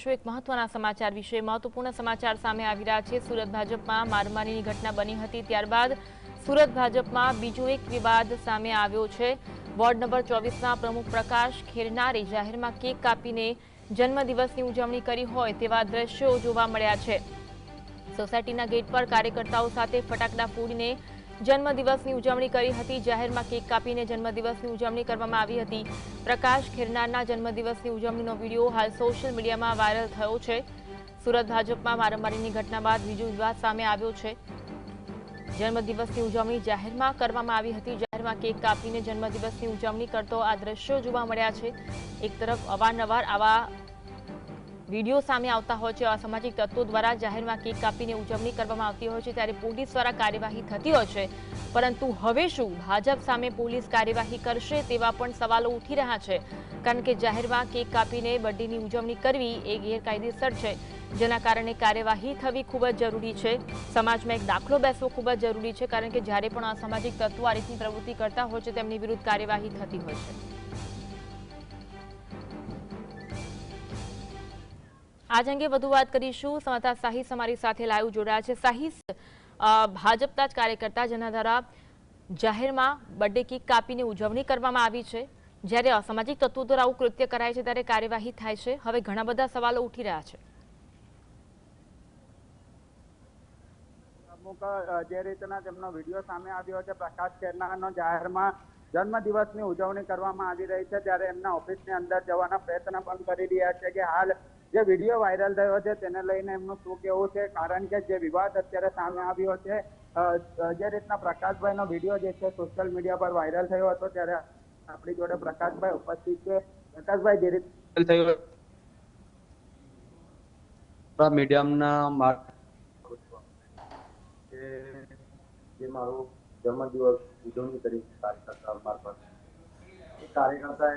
શું એક મહત્વના સમાચાર વિશે મહત્વપૂર્ણ સમાચાર સામે આવી રહ્યા છે. સુરત ભાજપમાં મારમારીની ઘટના બની હતી. ત્યારબાદ સુરત ભાજપમાં બીજો એક વિવાદ સામે આવ્યો છે. વોર્ડ નંબર ચોવીસના પ્રમુખ પ્રકાશ ખેરનારે જાહેરમાં કેક કાપીને જન્મદિવસની ઉજવણી કરી હોય તેવા દ્રશ્યો જોવા મળ્યા છે. સોસાયટીના ગેટ પર કાર્યકર્તાઓ સાથે ફટાકડા ફોડીને જન્મદિવસની ઉજવણી કરી હતી. જાહેરમાં કેક કાપીને જન્મદિવસની ઉજવણી કરવામાં આવી હતી. પ્રકાશ ખેરનારના જન્મદિવસની ઉજવણીનો વીડિયો હાલ સોશિયલ મીડિયામાં વાયરલ થયો છે. સુરત ભાજપમાં મારામારીની ઘટના બાદ બીજો વિવાદ સામે આવ્યો છે. જન્મદિવસની ઉજવણી જાહેરમાં કરવામાં આવી હતી. જાહેરમાં કેક કાપીને જન્મદિવસની ઉજવણી કરતો આ દ્રશ્યો જોવા મળ્યા છે. એક તરફ અવારનવાર આવા વીડિયો સામે આવતા હોય છે. અસામાજિક તત્વો દ્વારા જાહેરમાં કેક કાપીને ઉજવણી કરવામાં આવતી હોય છે ત્યારે પોલીસ દ્વારા કાર્યવાહી થતી હોય છે. પરંતુ હવે શું ભાજપ સામે પોલીસ કાર્યવાહી કરશે તેવા પણ સવાલો ઉઠી રહ્યા છે. કારણ કે જાહેરમાં કેક કાપીને બર્થડેની ઉજવણી કરવી એ ગેરકાયદેસર છે. જેના કારણે કાર્યવાહી થવી ખૂબ જ જરૂરી છે. સમાજમાં એક દાખલો બેસવો ખૂબ જ જરૂરી છે, કારણ કે જ્યારે પણ અસામાજિક તત્વો આ રીતની પ્રવૃત્તિ કરતા હોય છે, તેમની વિરુદ્ધ કાર્યવાહી થતી હોય છે. આજ અંગે વધુ વાત કરીશું. સમાચાર સાહિસ અમારી સાથે લાઈવ જોડાયા છે. સાહિસ ભાજપના જ કાર્યકર્તા જેના દ્વારા જાહેરમાં બર્થડે કેક કાપીને ઉજવણી કરવામાં આવી છે. જ્યારે અસામાજિક તત્વો દ્વારા આવું કૃત્ય કરાય છે ત્યારે કાર્યવાહી થાય છે. હવે ઘણા બધા સવાલો ઉઠી રહ્યા છે. જે રીતના તેમનો વીડિયો સામે આવ્યો છે, પ્રકાશ ખેરનારનો જાહેરમાં જન્મદિવસની ઉજવણી કરવામાં આવી રહી છે, ત્યારે એમના ઓફિસની અંદર જવાના પ્રયત્ન પણ કરી રહ્યા છે કે હાલ જે વીડિયો વાયરલ થયો છે તેને લઈને એમનું શું કેવું છે? કારણ કે જે વિવાદ અત્યારે સામે આવ્યો છે જે રીતના પ્રકાશભાઈનો વીડિયો જે છે સોશિયલ મીડિયા પર વાયરલ થયો હતો ત્યારે આપણી જોડે પ્રકાશભાઈ ઉપસ્થિત છે. પ્રકાશભાઈ જે રીતે થયો મીડિયમના માર જે મારો જન્મદિવસ ઉજવણી કરી કાર્યકર્તા મારફત. એ કાર્યકર્તાએ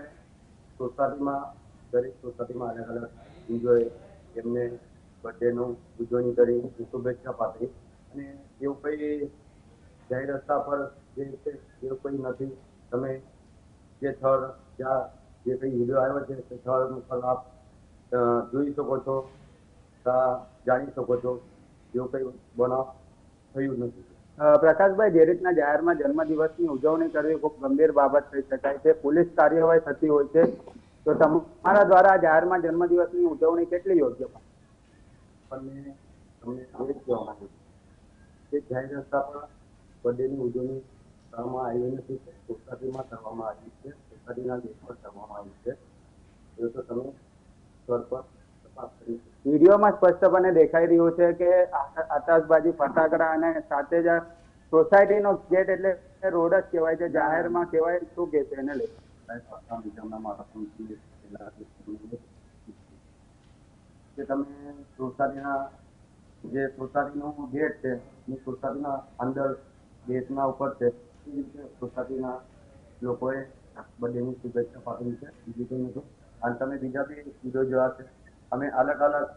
સોસાયટીમાં દરેક સોસાયટીમાં અલગ અલગ એન્જોય એમને બર્થડેનું ઉજવણી કરી શુભેચ્છા પાઠવી. અને એવું કંઈ જાહેર રસ્તા પર જે છે એવું કંઈ નથી, તમે જે સ્થળ, જ્યાં જે કંઈ વીડિયો આવ્યો છે, તે સ્થળનું પર આપ જોઈ શકો છો જાણી શકો છો. એવું કંઈ બનાવ થયું નથી. પ્રકાશભાઈ, જે રીતના જાહેરમાં જન્મદિવસની ઉજવણી કરવી ખૂબ ગંભીર બાબત થઈ શકાય છે. પોલીસ કાર્યવાહી થતી હોય છે. તો તમારા દ્વારા જાહેરમાં જન્મદિવસની ઉજવણી કેટલી યોગ્ય પણ? મેં તમને એ કહેવા માંગુ છું કે જાહેર રસ્તા પર બર્થડેની ઉજવણી કરવામાં આવી નથી સોસાયટીમાં કરવામાં આવી છે સોસાયટીના ગેટ પર કરવામાં આવી છે. એ તો તમે સ્થળ પર તપાસ કરી વિડીયોમાં સ્પષ્ટપણે દેખાઈ રહ્યું છે કે આતશબાજી ફટાકડા અને સાથે જ સોસાયટીનો ગેટ એટલે રોડ જ કહેવાય છે. જાહેરમાં કહેવાય શું કે છે એને લઈ? તમે અને તમે બીજા બી વીડિયો જોયા છે. અમે અલગ અલગ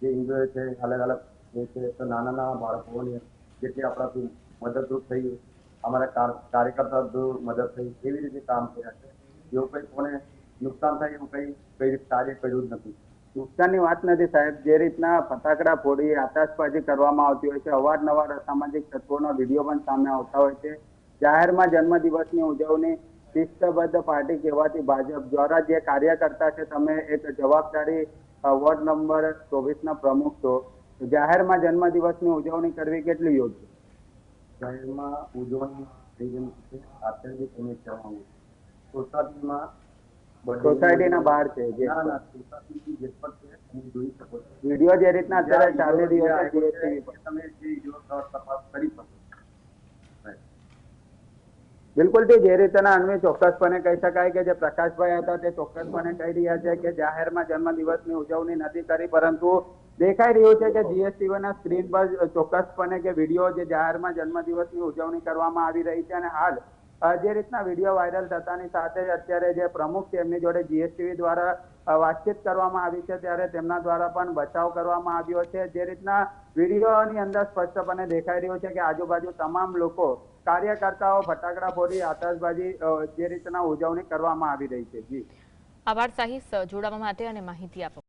જે એન્જોય છે, અલગ અલગ છે. તો નાના નાના બાળકોને જેથી આપણાથી મદદરૂપ થઈ, અમારા કાર- કાર્યકર્તા મદદ થઈ, એવી રીતે કામ કર્યા છે. એવું કંઈ કોને નુકસાન થાય એવું કંઈ કઈ કાર્ય કર્યું જ નથી. નુકસાનની વાત નથી સાહેબ. જે રીતના ફટાકડા ફોડી આતશબાજી કરવામાં આવતી હોય છે અવારનવાર અસામાજિક તત્વોના વીડિયો પણ સામે આવતા હોય છે. જાહેરમાં જન્મદિવસની ઉજવણી શિસ્તબદ્ધ પાર્ટી કહેવાતી ભાજપ દ્વારા જે કાર્યકર્તા છે તમે એક જવાબદારી વોર્ડ નંબર ચોવીસના પ્રમુખ છો. જાહેરમાં જન્મદિવસની ઉજવણી કરવી કેટલી યોગ્ય? જાહેરમાં ઉજવણી થઈ રહી છે. અત્યારે સોસાયટીમાં સોસાયટીના બહાર છે જે વીડિયો જે રીતના અત્યારે ચાલી રહ્યો છે તમે જે તપાસ કરી શકો બિલકુલ તે જે રીતના અન્વે ચોક્કસપણે કહી શકાય કે જે પ્રકાશભાઈ હતા તે ચોક્કસપણે કહી રહ્યા છે કે જાહેરમાં જન્મદિવસની ઉજવણી નથી કરી પરંતુ દેખાઈ રહ્યું છે કે જીએસટીવી ના સ્ક્રીન પર ચોક્કસપણે કે વીડિયો જે જાહેરમાં જન્મદિવસની ઉજવણી કરવામાં આવી રહી છે અને હાલ જે રીતના વીડિયો વાયરલ થતાની સાથે અત્યારે જે પ્રમુખ છે, એમની જોડે જીએસટીવી દ્વારા વાતચીત કરવામાં આવી છે, ત્યારે તેમના દ્વારા પણ બચાવ કરવામાં આવ્યો છે. જે રીતના વિડીયોની અંદર સ્પષ્ટપણે દેખાઈ રહ્યું છે કે આજુબાજુ તમામ લોકો, કાર્યકર્તાઓ, ફટાકડા ફોડી, આતશબાજી જે રીતના ઉજવણી કરવામાં આવી રહી છે. જી. આભાર, સાહિસ. જોડાવા માટે અને માહિતી આપવા